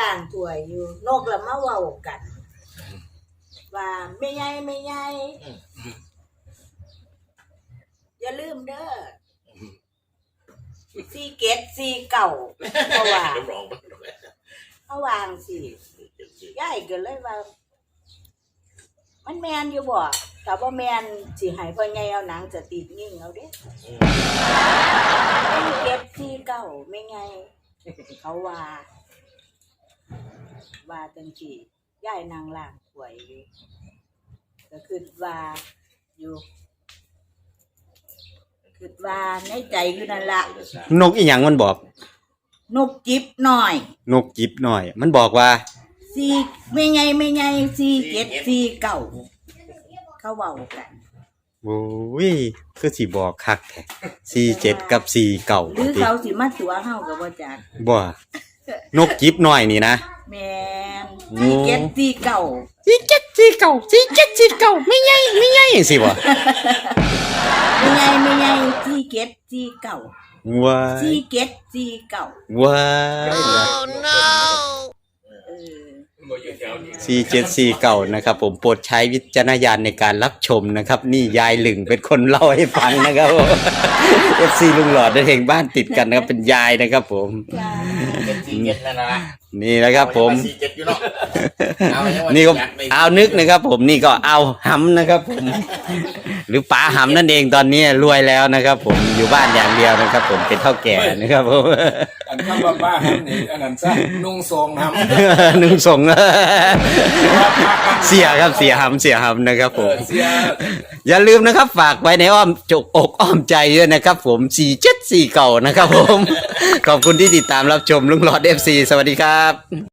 ล่างถ้วยอยู่ นกละมาเว้ากัน ว่าไม่ใหญ่ไม่ใหญ่อย่าลืมเด้อซีเกตซีเก่าเพราะว่าเดี๋ยวร้องไปเขาวางสิยายก็เลยว่า มันแมนอยู่บ่แต่ว่าแมนสิให้พ่อใหญ่เอาหนังจะติดนิ่งเอาเด้เป็นเก็บที่เก่าไม่ไง เขาว่า ว่าจังสิยายนางล่างถวยอยู่ ก็คือว่าอยู่คือว่าในใจอยู่นั่นละนกอีหยังมันบอก นกจิบหน่อย นกจิบหน่อย มันบอกว่าสีไม่ไงไม่ไงสีเจ็ดสีเก่าเขาเว้ากันโอ้ยคือสิบอกคักแท้สี่เจ็ดกับสี่เก่าหรือเขาสิมาตัวเฮากับว่าจักบ่นกจิบหน่อยนี่นะแมน สีเจ็ดสีเก่าสี่เจ็ดสี่เก่าสี่เจ็ดสี่เก่าไม่ใหญ่ไม่ใหญ่สิบ่ไม่ไงไม่ไงสีเจ็ดสีเก่าว้าสียเจ็ดสีเก่าว้ายเออบ่อยู่แถวนี้สี่เจ็ดสี่เก่านะครับ ผมโปรดใช้วิจารณญาณในการรับชมนะครับ นี่ยายหลึงเป็นคนเล่าให้ฟังนะครับผม FC ลุงหลอดได้เองบ้านติดกันนะครับเป็นยายนะครับผมจ้าเจ็ด สี่เจ็ดนั่นนะนี่นะครับผมสี่เจ็ดอยู่เนาะเอาอย่างว่านี่ก็ยัดไปเอานึกนะครับ ผมนี่ก็เอาหำนะครับ ผม หรือป๋าหำนั่นเองตอนนี้รวยแล้วนะครับ ผมอยู่บ้านอย่างเดียวนะครับ ผมเป็นเท่าแก่นะครับผม อันคำว่าบ้าฮันนี่อันนั้นซะนุ่งทรงทหนึ่งส่ง เสียครับเสียหำเสียหำนะครับำผม เสีย อย่าลืมนะครับ ฝากไว้ในอ้อมจกอกอ้อมใจด้วยนะครับ ผมสี่เจ็ดสี่เก่านะครับ ผม ขอบคุณที่ติดตามรับชมลุงหลอดเอฟซีสวัสดีครับ